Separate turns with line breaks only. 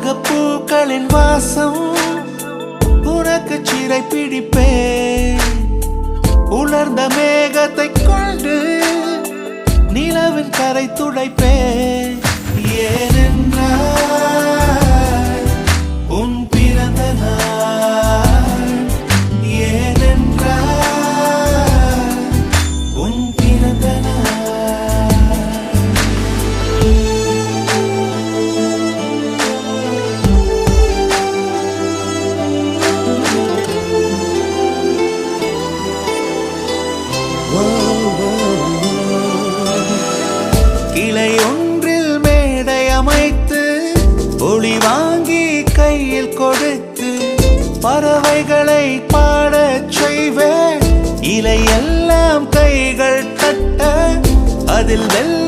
உலக பூக்களின் வாசம் உனக்கு சிறை பிடிப்பேன். உலர்ந்த மேகத்தை கொண்டு நிலவின் கரை துடைப்பேன். ஏனென்றால் உன் பிறந்த நாள். ஏனென்றால் உன் பிறந்த நாள். ஒளி வாங்கி கையில் கொடுத்து பறவைகளை பாடச் செய்வேன். இலையெல்லாம் கைகள் தட்ட அதில் வெள்ள